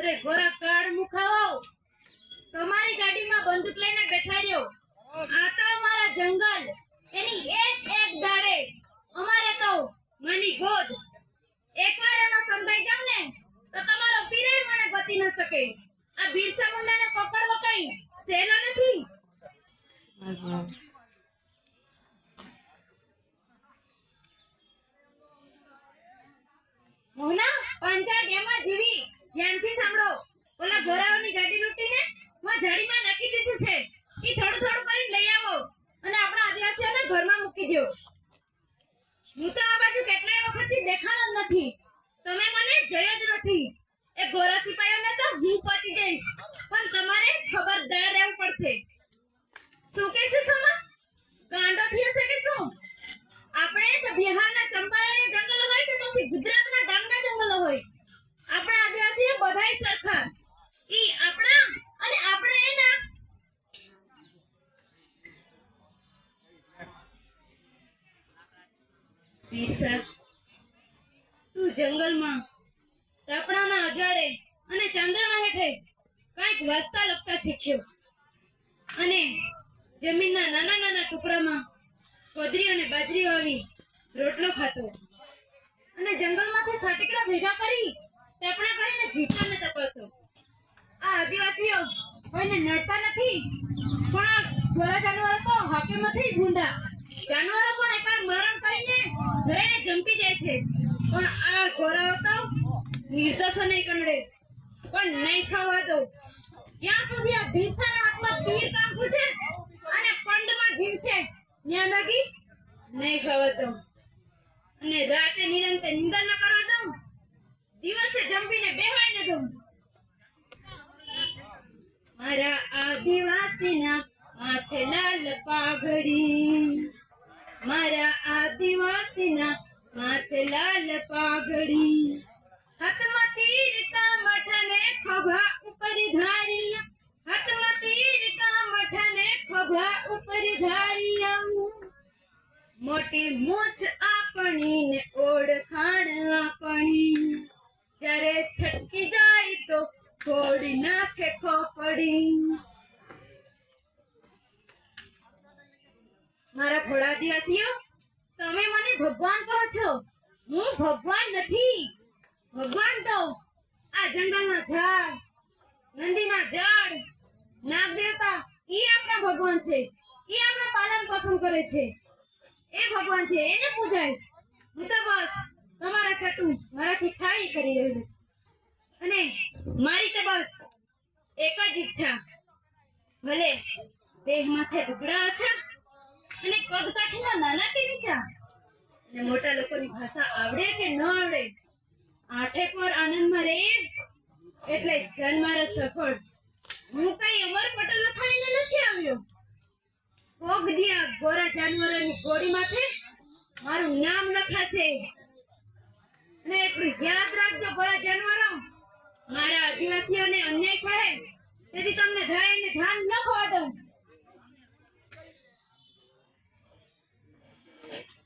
અરે ગોરા કાળ મુખાઓ તમારી ગાડીમાં બંદૂક લઈને બેઠા રહ્યો. આ તો અમારા જંગલ. એની એક એક દાડે. અમારે તો માની ગોદ. એકવાર એમાં સંતાઈ જાવ ને, તો તમારો પીરે મને ગતિ ન શકે. આ બિરસા મુંડાને પકડવો કઈ સેલો નથી? મોહના, પંજાબ એમાં જીવી. ધ્યાનથી સાંભળો. ઓલા ગોરાઓની ગાડી લૂંટીને માં જાડીમાં નાખી દીધું છે. એ થોડું થોડું કરીને લઈ આવો અને આપણા આદિવાસીઓને ઘરમાં મૂકી દો હું તો આ બાજુ કેટલાય વખતથી દેખાણો નથી. તમે મને જયો જ નથી. એ ગોરા સિપાહીઓને તો હું પહોંચી જઈશ. પણ તમારે ખબરદાર રહેવું પડશે શું કહેશે સમા ગાંડો થયો છે કે શું આપણે તો બિહારના ચંપારણ્ય જંગલો હોય કે પછી ગુજરાતના ડાંગના જંગલો હોય આપણા આદિવાસીઓ બધાય સરખા ઈ આપણા અને આપણે એના તું જંગલમાં તાપણાના અજાડે અને ચાંદણા હેઠે કાંઈક વાંચતા લખતા શીખ્યો. અને જમીનના નાના નાના ટુકડામાં કોદરી અને બાજરી વાવી રોટલો ખાતો અને જંગલમાંથી સાટીકડા ભેગા કરી તાપણા કરીને જીતાને તપાવતો. આ આદિવાસીઓ કોઈને નડતા નથી, પણ ગોરા જાનવરો તો હાકેમાંથી ભૂંડા જાનવરો પણ એકવાર મરણ કરીને ઘરેને જંપી જાય છે. પણ આ ઘોરાઓ તો નિર્દોષો નહીં કંડે પણ નહીં ખાવા દો જ્યાં સુધી આ ભીષાના હાથમાં તીર કાંપું છે અને પંડમાં જીવ ત્યાં લગી નહીં ખાવા દો અને રાતે નિરંતર નિંદર ન કરવા દઉં. દિવસે જંપીને બેહાય ન દઉં. મારા આદિવાસીના માથે લાલ પાઘડી. મારા આદિવાસીના માથે લાલ પાઘડી. હાથમાં તીર કા મઠને ખભા ઉપર ધારિયા. હાથમાં તીર કા મઠને ખભા ઉપર ધારિયા. મોટી મૂછ આપણી ને ઓળખાણ આપણી. જ્યારે છટકી જાય તો થોડી નાખે ખોપડી. મારા ઘોડા દિવસીઓ, તમે મને ભગવાન કહો છો? હું ભગવાન નથી. ભગવાન તો આ જંગલના ઝાડ, નંદીના ઝાડ, નાગ દેવતા એ આપણા ભગવાન છે. એ આપણા પાલન પોષણ કરે છે. એ ભગવાન છે, એને પૂજાય. હું તો બસ તમારા સટું મારાથી થાય કરી રહ્યો છું. અને મારી તો બસ એક જ ઈચ્છા. ભલે દેહ માથે ટુકડા છે અને કદ કાઠીના નાના કે નીચા. અને મોટા લોકોની ભાષા આવડે કે ન આવડે આઠેક વાર આનંદમાં રહે એટલે જન્મારો સફળ. હું કઈ અમર પટેલ ખાઈને નથી આવ્યો? કોક દિયા ગોરા જાનવરોની ગોળી માથે મારું નામ લખાશે ને એટલું યાદ રાખજો ગોરા જાનવરો, મારા આદિવાસીઓને અન્યાય થાય, તેથી તમને ધરાઈને ધાન ન ખવા દઉં.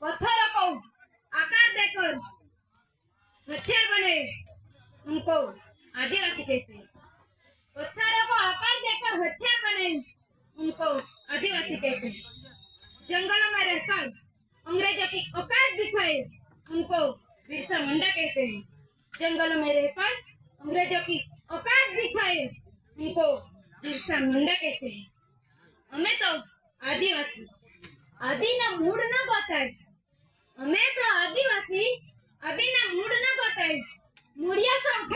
પથ્થરો उनको आदिवासी कहते हैं पत्थरों को आकार देकर हथियार बने उनको आदिवासी कहते हैं जंगलों में रहकर अंग्रेजों की औकात दिखाए उनको बिरसा मुंडा कहते हैं जंगलों में रहकर अंग्रेजों की औकात दिखाए उनको बिरसा मुंडा कहते हैं हमें तो आदिवासी આદિના મૂળ ન ગોતાય અમે તો આદિવાસી આદિના મૂળ ન ગોતાય Murió San